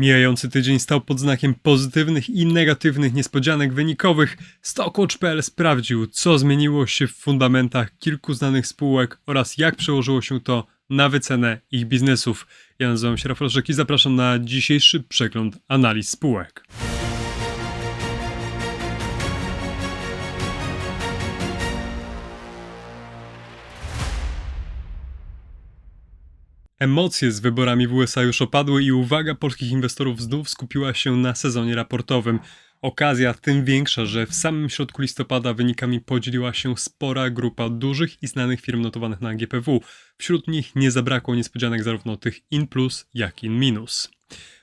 Mijający tydzień stał pod znakiem pozytywnych i negatywnych niespodzianek wynikowych. Stockwatch.pl sprawdził, co zmieniło się w fundamentach kilku znanych spółek oraz jak przełożyło się to na wycenę ich biznesów. Ja nazywam się Rafał Rzek i zapraszam na dzisiejszy przegląd analiz spółek. Emocje z wyborami w USA już opadły i uwaga polskich inwestorów znów skupiła się na sezonie raportowym. Okazja tym większa, że w samym środku listopada wynikami podzieliła się spora grupa dużych i znanych firm notowanych na GPW. Wśród nich nie zabrakło niespodzianek zarówno tych in plus, jak i in minus.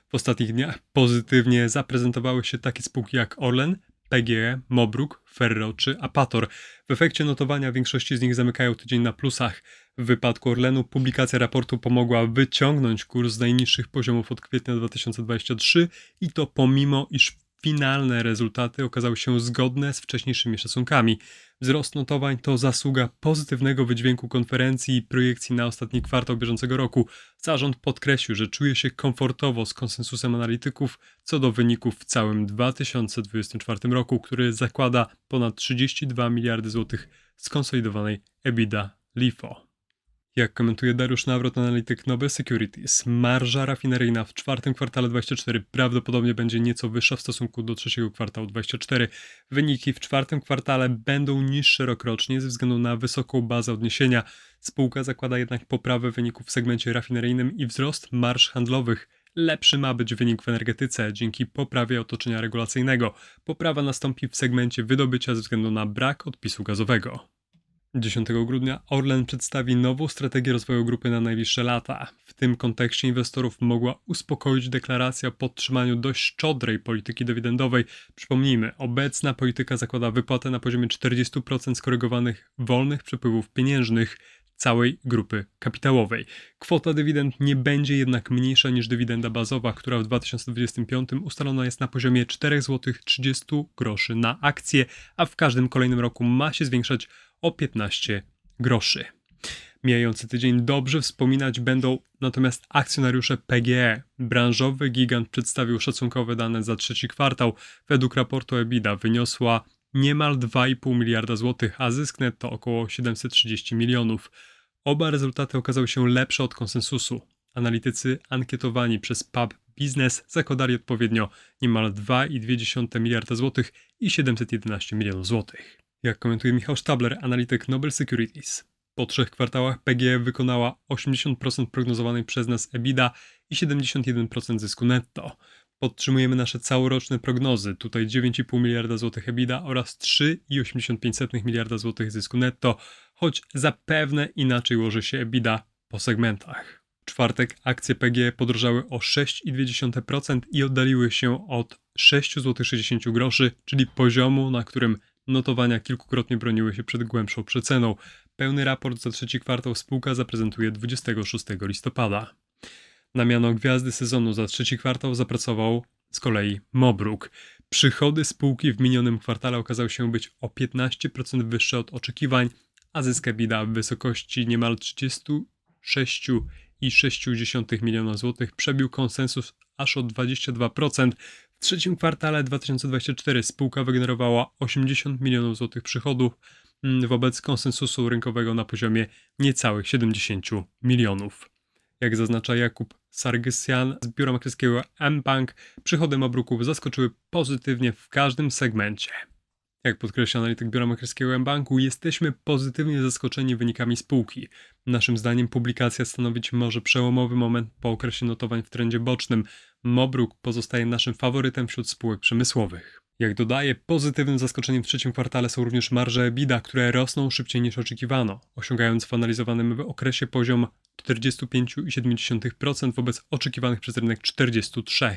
W ostatnich dniach pozytywnie zaprezentowały się takie spółki jak Orlen, PGE, Mobruk, Ferro czy Apator. W efekcie notowania większości z nich zamykają tydzień na plusach. W wypadku Orlenu publikacja raportu pomogła wyciągnąć kurs z najniższych poziomów od kwietnia 2023 i to pomimo, iż finalne rezultaty okazały się zgodne z wcześniejszymi szacunkami. Wzrost notowań to zasługa pozytywnego wydźwięku konferencji i projekcji na ostatni kwartał bieżącego roku. Zarząd podkreślił, że czuje się komfortowo z konsensusem analityków co do wyników w całym 2024 roku, który zakłada ponad 32 miliardy złotych skonsolidowanej EBITDA LIFO. Jak komentuje Dariusz Nawrot, analityk Nobel Securities, marża rafineryjna w czwartym kwartale 24 prawdopodobnie będzie nieco wyższa w stosunku do trzeciego kwartału 24. Wyniki w czwartym kwartale będą niższe rokrocznie ze względu na wysoką bazę odniesienia. Spółka zakłada jednak poprawę wyników w segmencie rafineryjnym i wzrost marż handlowych. Lepszy ma być wynik w energetyce dzięki poprawie otoczenia regulacyjnego. Poprawa nastąpi w segmencie wydobycia ze względu na brak odpisu gazowego. 10 grudnia Orlen przedstawi nową strategię rozwoju grupy na najbliższe lata. W tym kontekście inwestorów mogła uspokoić deklaracja o podtrzymaniu dość szczodrej polityki dywidendowej. Przypomnijmy, obecna polityka zakłada wypłatę na poziomie 40% skorygowanych wolnych przepływów pieniężnych całej grupy kapitałowej. Kwota dywidend nie będzie jednak mniejsza niż dywidenda bazowa, która w 2025 ustalona jest na poziomie 4 zł 30 groszy na akcję, a w każdym kolejnym roku ma się zwiększać o 15 groszy. Mijający tydzień dobrze wspominać będą natomiast akcjonariusze PGE. Branżowy gigant przedstawił szacunkowe dane za trzeci kwartał. Według raportu EBITDA wyniosła niemal 2,5 miliarda złotych, a zysk netto około 730 milionów. Oba rezultaty okazały się lepsze od konsensusu. Analitycy ankietowani przez Pub Business zakładali odpowiednio niemal 2,2 miliarda złotych i 711 milionów złotych. Jak komentuje Michał Stabler, analityk Nobel Securities. Po trzech kwartałach PGE wykonała 80% prognozowanej przez nas EBITDA i 71% zysku netto. Podtrzymujemy nasze całoroczne prognozy, tutaj 9,5 miliarda złotych EBITDA oraz 3,85 miliarda złotych zysku netto, choć zapewne inaczej ułoży się EBITDA po segmentach. W czwartek akcje PGE podrożały o 6,2% i oddaliły się od 6,60 zł czyli poziomu, na którym notowania kilkukrotnie broniły się przed głębszą przeceną. Pełny raport za trzeci kwartał spółka zaprezentuje 26 listopada. Na miano gwiazdy sezonu za trzeci kwartał zapracował z kolei Mobruk. Przychody spółki w minionym kwartale okazały się być o 15% wyższe od oczekiwań, a zysk EBITDA w wysokości niemal 36,6 miliona złotych przebił konsensus aż o 22%. W trzecim kwartale 2024 spółka wygenerowała 80 milionów złotych przychodów mm, wobec konsensusu rynkowego na poziomie niecałych 70 milionów. Jak zaznacza Jakub Sargysjan z biura maklerskiego mBank, przychody Mabruków zaskoczyły pozytywnie w każdym segmencie. Jak podkreśla analityk biura maklerskiego mBanku, jesteśmy pozytywnie zaskoczeni wynikami spółki. Naszym zdaniem publikacja stanowić może przełomowy moment po okresie notowań w trendzie bocznym. Mobruk pozostaje naszym faworytem wśród spółek przemysłowych. Jak dodaje, pozytywnym zaskoczeniem w trzecim kwartale są również marże EBITDA, które rosną szybciej niż oczekiwano, osiągając w analizowanym w okresie poziom 45,7% wobec oczekiwanych przez rynek 43%.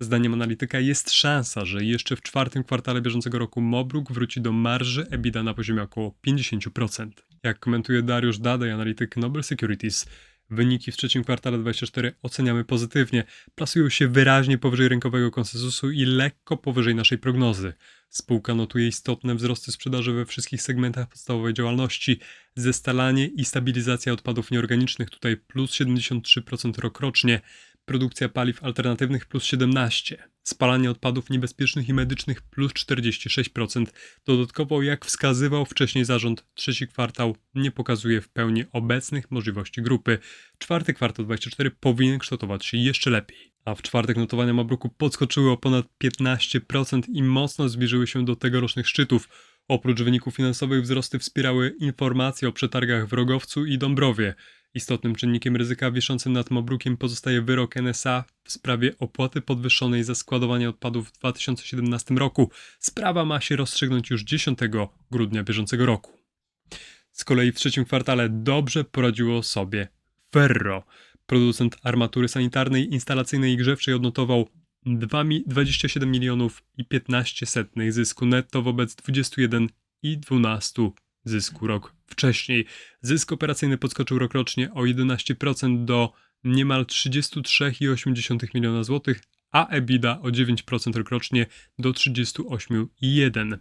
Zdaniem analityka jest szansa, że jeszcze w czwartym kwartale bieżącego roku Mobruk wróci do marży EBITDA na poziomie około 50%. Jak komentuje Dariusz Dadej, analityk Nobel Securities, Wyniki w trzecim kwartale 24 oceniamy pozytywnie. Plasują się wyraźnie powyżej rynkowego konsensusu i lekko powyżej naszej prognozy. Spółka notuje istotne wzrosty sprzedaży we wszystkich segmentach podstawowej działalności. Zestalanie i stabilizacja odpadów nieorganicznych tutaj plus 73% rokrocznie. Produkcja paliw alternatywnych plus 17%, spalanie odpadów niebezpiecznych i medycznych plus 46%. Dodatkowo, jak wskazywał wcześniej zarząd, trzeci kwartał nie pokazuje w pełni obecnych możliwości grupy. Czwarty kwartał 24 powinien kształtować się jeszcze lepiej. A w czwartek notowania Mabruku podskoczyły o ponad 15% i mocno zbliżyły się do tegorocznych szczytów. Oprócz wyników finansowych wzrosty wspierały informacje o przetargach w Rogowcu i Dąbrowie. Istotnym czynnikiem ryzyka wiszącym nad Mobrukiem pozostaje wyrok NSA w sprawie opłaty podwyższonej za składowanie odpadów w 2017 roku. Sprawa ma się rozstrzygnąć już 10 grudnia bieżącego roku. Z kolei w trzecim kwartale dobrze poradziło sobie Ferro. Producent armatury sanitarnej, instalacyjnej i grzewczej odnotował 2 mi- 27 milionów i 15 setnych zysku netto wobec 21 i 12 zysku rok wcześniej. Zysk operacyjny podskoczył rokrocznie o 11% do niemal 33,8 miliona złotych, a EBITDA o 9% rokrocznie do 38,1.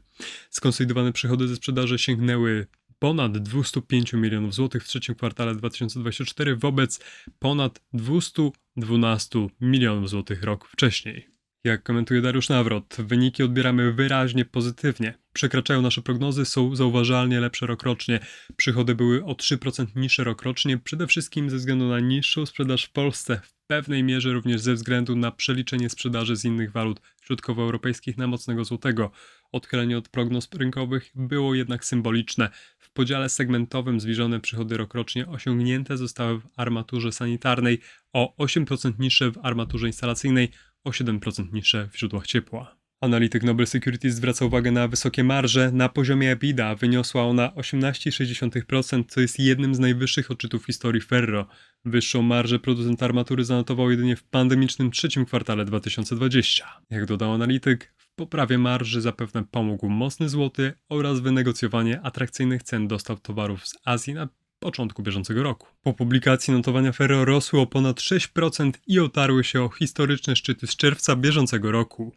Skonsolidowane przychody ze sprzedaży sięgnęły ponad 205 milionów złotych w trzecim kwartale 2024 wobec ponad 212 milionów złotych rok wcześniej. Jak komentuje Dariusz Nawrot, wyniki odbieramy wyraźnie pozytywnie. Przekraczają nasze prognozy, są zauważalnie lepsze rokrocznie. Przychody były o 3% niższe rokrocznie, przede wszystkim ze względu na niższą sprzedaż w Polsce, w pewnej mierze również ze względu na przeliczenie sprzedaży z innych walut środkowoeuropejskich na mocnego złotego. Odchylenie od prognoz rynkowych było jednak symboliczne. W podziale segmentowym zbliżone przychody rokrocznie osiągnięte zostały w armaturze sanitarnej, o 8% niższe w armaturze instalacyjnej, o 7% niższe w źródłach ciepła. Analityk Nobel Securities zwraca uwagę na wysokie marże. Na poziomie EBITDA wyniosła ona 18,6%, co jest jednym z najwyższych odczytów w historii Ferro. Wyższą marżę producent armatury zanotował jedynie w pandemicznym trzecim kwartale 2020. Jak dodał analityk, w poprawie marży zapewne pomógł mocny złoty oraz wynegocjowanie atrakcyjnych cen dostaw towarów z Azji na początku bieżącego roku. Po publikacji notowania Ferro rosły o ponad 6% i otarły się o historyczne szczyty z czerwca bieżącego roku.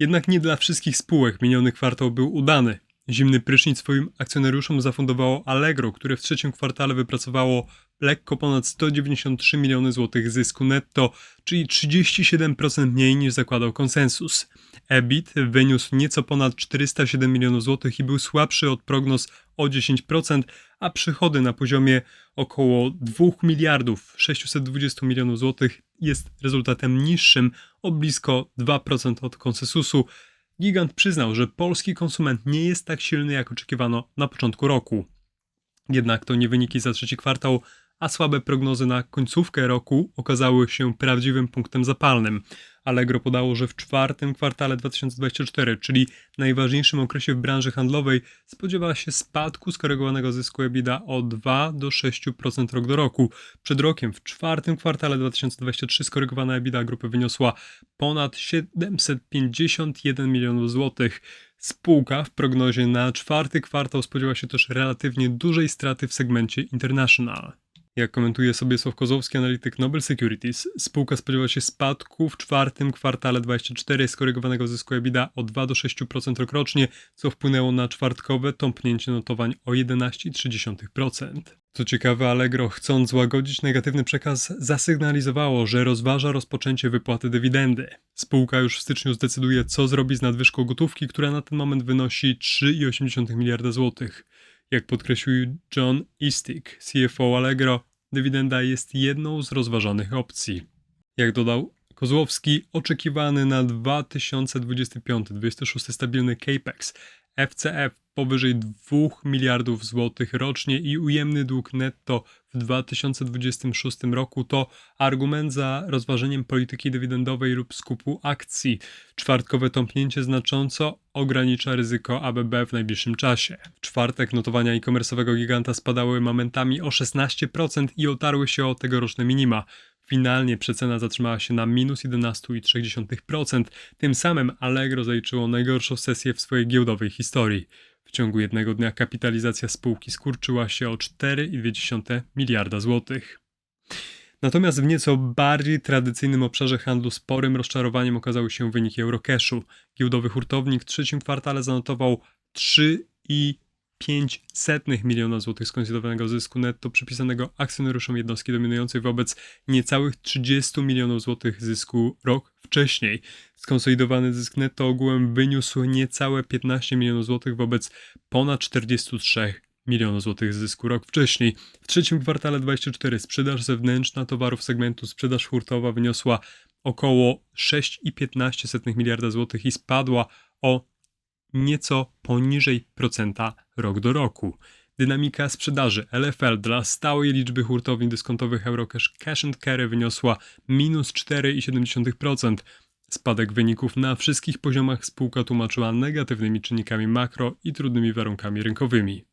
Jednak nie dla wszystkich spółek miniony kwartał był udany. Zimny prysznic swoim akcjonariuszom zafundowało Allegro, które w trzecim kwartale wypracowało lekko ponad 193 miliony złotych zysku netto, czyli 37% mniej niż zakładał konsensus. EBIT wyniósł nieco ponad 407 milionów złotych i był słabszy od prognoz o 10%, a przychody na poziomie około 2 miliardów 620 milionów złotych jest rezultatem niższym o blisko 2% od konsensusu. Gigant przyznał, że polski konsument nie jest tak silny jak oczekiwano na początku roku. Jednak to nie wyniki za trzeci kwartał, a słabe prognozy na końcówkę roku okazały się prawdziwym punktem zapalnym. Allegro podało, że w czwartym kwartale 2024, czyli najważniejszym okresie w branży handlowej, spodziewa się spadku skorygowanego zysku EBITDA o 2 do 6% rok do roku. Przed rokiem w czwartym kwartale 2023 skorygowana EBITDA grupy wyniosła ponad 751 milionów złotych. Spółka w prognozie na czwarty kwartał spodziewa się też relatywnie dużej straty w segmencie International. Jak komentuje sobie Sław Kozłowski, analityk Nobel Securities, spółka spodziewa się spadku w czwartym kwartale 24 skorygowanego zysku EBITDA o 2 do 6% rokrocznie, co wpłynęło na czwartkowe tąpnięcie notowań o 11,3%. Co ciekawe, Allegro, chcąc złagodzić negatywny przekaz, zasygnalizowało, że rozważa rozpoczęcie wypłaty dywidendy. Spółka już w styczniu zdecyduje, co zrobi z nadwyżką gotówki, która na ten moment wynosi 3,8 miliarda złotych. Jak podkreślił John Eastick, CFO Allegro, dywidenda jest jedną z rozważanych opcji. Jak dodał Kozłowski, oczekiwany na 2025-2026 stabilny CAPEX FCF powyżej 2 miliardów złotych rocznie i ujemny dług netto w 2026 roku to argument za rozważeniem polityki dywidendowej lub skupu akcji. Czwartkowe tąpnięcie znacząco ogranicza ryzyko ABB w najbliższym czasie. W czwartek notowania e-commerce'owego giganta spadały momentami o 16% i otarły się o tegoroczne minima. Finalnie przecena zatrzymała się na minus 11,3%. Tym samym Allegro zaliczyło najgorszą sesję w swojej giełdowej historii. W ciągu jednego dnia kapitalizacja spółki skurczyła się o 4,2 miliarda złotych. Natomiast w nieco bardziej tradycyjnym obszarze handlu sporym rozczarowaniem okazały się wyniki Eurocashu. Giełdowy hurtownik w trzecim kwartale zanotował 3 i 0,5 miliona złotych skonsolidowanego zysku netto przypisanego akcjonariuszom jednostki dominującej wobec niecałych 30 milionów złotych zysku rok wcześniej. Skonsolidowany zysk netto ogółem wyniósł niecałe 15 milionów złotych wobec ponad 43 milionów złotych zysku rok wcześniej. W trzecim kwartale 24 sprzedaż zewnętrzna towarów segmentu sprzedaż hurtowa wyniosła około 6,15 miliarda złotych i spadła o nieco poniżej procenta rok do roku. Dynamika sprzedaży LFL dla stałej liczby hurtowni dyskontowych Eurocash Cash and Carry wyniosła minus 4,7%. Spadek wyników na wszystkich poziomach spółka tłumaczyła negatywnymi czynnikami makro i trudnymi warunkami rynkowymi.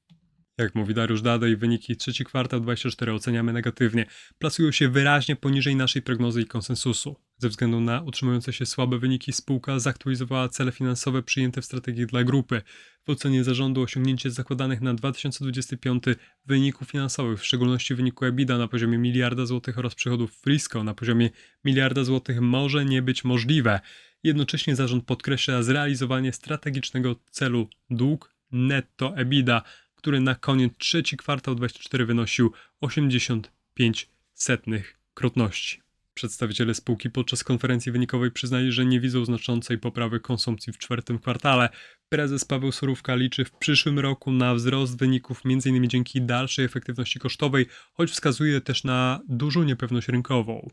Jak mówi Dariusz Dadej, wyniki trzeci kwartał 24 oceniamy negatywnie. Plasują się wyraźnie poniżej naszej prognozy i konsensusu. Ze względu na utrzymujące się słabe wyniki spółka zaktualizowała cele finansowe przyjęte w strategii dla grupy. W ocenie zarządu osiągnięcie zakładanych na 2025 wyników finansowych, w szczególności wyniku EBITDA na poziomie miliarda złotych oraz przychodów Frisco na poziomie miliarda złotych może nie być możliwe. Jednocześnie zarząd podkreśla zrealizowanie strategicznego celu dług netto EBITDA który na koniec trzeci kwartał 24 wynosił 85 setnych krotności. Przedstawiciele spółki podczas konferencji wynikowej przyznali, że nie widzą znaczącej poprawy konsumpcji w czwartym kwartale. Prezes Paweł Surówka liczy w przyszłym roku na wzrost wyników m.in. dzięki dalszej efektywności kosztowej, choć wskazuje też na dużą niepewność rynkową.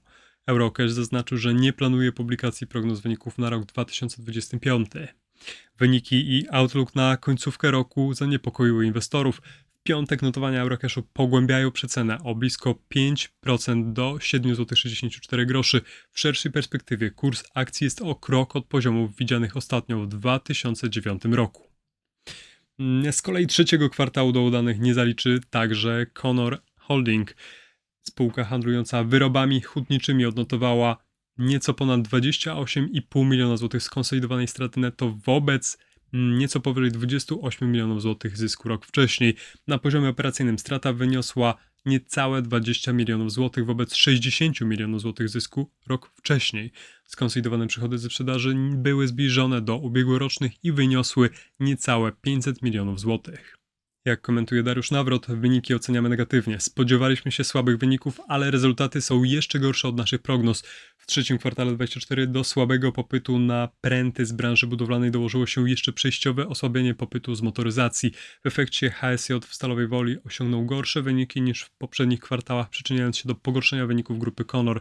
Eurocash zaznaczył, że nie planuje publikacji prognoz wyników na rok 2025. Wyniki i outlook na końcówkę roku zaniepokoiły inwestorów. Piątek notowania Eurocashu pogłębiają przecenę o blisko 5% do 7,64 zł. W szerszej perspektywie kurs akcji jest o krok od poziomów widzianych ostatnio w 2009 roku. Z kolei trzeciego kwartału do udanych nie zaliczy także Conor Holding. Spółka handlująca wyrobami hutniczymi odnotowała nieco ponad 28,5 miliona złotych skonsolidowanej straty netto wobec mm, nieco powyżej 28 milionów złotych zysku rok wcześniej. Na poziomie operacyjnym strata wyniosła niecałe 20 milionów złotych wobec 60 milionów złotych zysku rok wcześniej. Skonsolidowane przychody ze sprzedaży były zbliżone do ubiegłorocznych i wyniosły niecałe 500 milionów złotych. Jak komentuje Dariusz Nawrot, wyniki oceniamy negatywnie. Spodziewaliśmy się słabych wyników, ale rezultaty są jeszcze gorsze od naszych prognoz. W trzecim kwartale 24 do słabego popytu na pręty z branży budowlanej dołożyło się jeszcze przejściowe osłabienie popytu z motoryzacji. W efekcie HSJ w Stalowej Woli osiągnął gorsze wyniki niż w poprzednich kwartałach, przyczyniając się do pogorszenia wyników grupy Conor.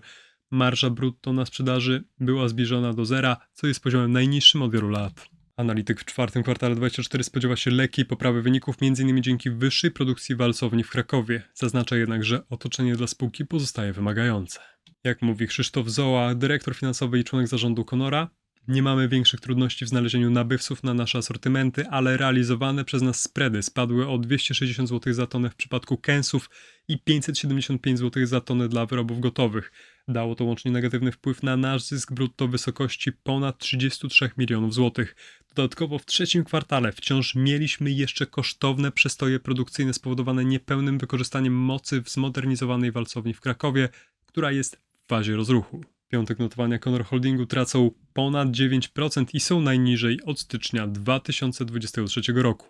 Marża brutto na sprzedaży była zbliżona do zera, co jest poziomem najniższym od wielu lat. Analityk w czwartym kwartale 24 spodziewa się lekkiej poprawy wyników, m.in. dzięki wyższej produkcji walcowni w Krakowie. Zaznacza jednak, że otoczenie dla spółki pozostaje wymagające. Jak mówi Krzysztof Zoła, dyrektor finansowy i członek zarządu Konora, nie mamy większych trudności w znalezieniu nabywców na nasze asortymenty, ale realizowane przez nas spready spadły o 260 zł za tonę w przypadku kęsów i 575 zł za tonę dla wyrobów gotowych. Dało to łącznie negatywny wpływ na nasz zysk brutto w wysokości ponad 33 milionów złotych. Dodatkowo w trzecim kwartale wciąż mieliśmy jeszcze kosztowne przestoje produkcyjne spowodowane niepełnym wykorzystaniem mocy w zmodernizowanej walcowni w Krakowie, która jest w fazie rozruchu. Piątek notowania Conor Holdingu tracą ponad 9% i są najniżej od stycznia 2023 roku.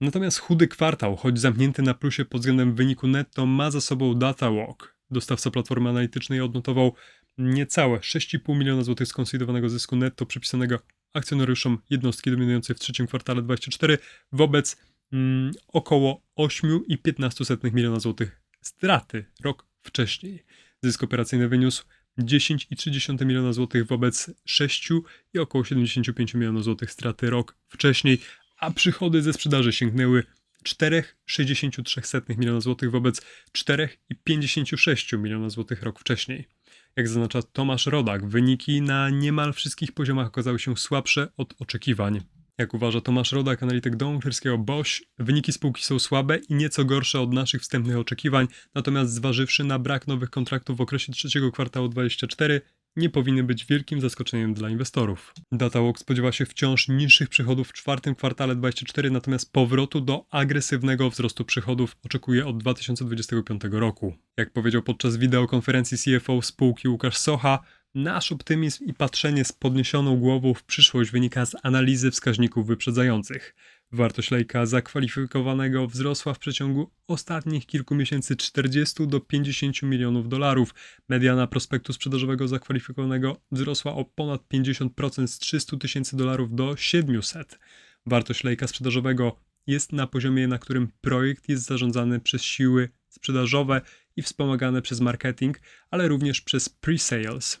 Natomiast chudy kwartał, choć zamknięty na plusie pod względem wyniku netto, ma za sobą Data Walk. Dostawca platformy analitycznej odnotował niecałe 6,5 miliona złotych skonsolidowanego zysku netto przypisanego akcjonariuszom jednostki dominującej w trzecim kwartale 24 wobec mm, około 8,15 miliona złotych straty rok wcześniej. Zysk operacyjny wyniósł 10,3 miliona złotych wobec 6 i około 75 milionów złotych straty rok wcześniej, a przychody ze sprzedaży sięgnęły 4,63 miliona złotych wobec 4,56 miliona złotych rok wcześniej. Jak zaznacza Tomasz Rodak, wyniki na niemal wszystkich poziomach okazały się słabsze od oczekiwań. Jak uważa Tomasz Rodak, analityk domu Bosch, wyniki spółki są słabe i nieco gorsze od naszych wstępnych oczekiwań, natomiast zważywszy na brak nowych kontraktów w okresie trzeciego kwartału 24, nie powinny być wielkim zaskoczeniem dla inwestorów. Datawalk spodziewa się wciąż niższych przychodów w czwartym kwartale 24, natomiast powrotu do agresywnego wzrostu przychodów oczekuje od 2025 roku. Jak powiedział podczas wideokonferencji CFO spółki Łukasz Socha, Nasz optymizm i patrzenie z podniesioną głową w przyszłość wynika z analizy wskaźników wyprzedzających. Wartość lejka zakwalifikowanego wzrosła w przeciągu ostatnich kilku miesięcy 40 do 50 milionów dolarów. Mediana prospektu sprzedażowego zakwalifikowanego wzrosła o ponad 50% z 300 tysięcy dolarów do 700. Wartość lejka sprzedażowego jest na poziomie, na którym projekt jest zarządzany przez siły sprzedażowe i wspomagane przez marketing, ale również przez pre-sales.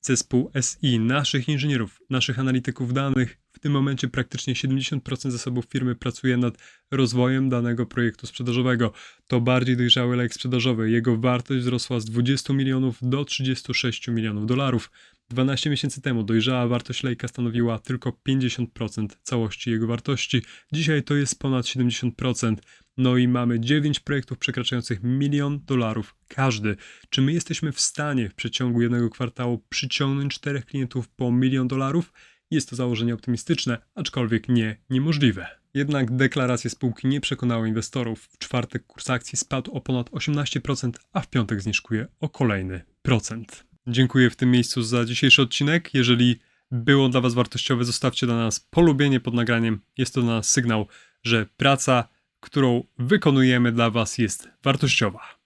Zespół SI, naszych inżynierów, naszych analityków danych, w tym momencie praktycznie 70% zasobów firmy pracuje nad rozwojem danego projektu sprzedażowego. To bardziej dojrzały lejk sprzedażowy. Jego wartość wzrosła z 20 milionów do 36 milionów dolarów. 12 miesięcy temu dojrzała wartość lejka stanowiła tylko 50% całości jego wartości. Dzisiaj to jest ponad 70%. No i mamy 9 projektów przekraczających milion dolarów każdy. Czy my jesteśmy w stanie w przeciągu jednego kwartału przyciągnąć 4 klientów po milion dolarów? Jest to założenie optymistyczne, aczkolwiek nie niemożliwe. Jednak deklaracje spółki nie przekonały inwestorów. W czwartek kurs akcji spadł o ponad 18%, a w piątek zniżkuje o kolejny procent. Dziękuję w tym miejscu za dzisiejszy odcinek. Jeżeli było dla Was wartościowe, zostawcie dla nas polubienie pod nagraniem. Jest to dla nas sygnał, że praca, którą wykonujemy dla Was jest wartościowa.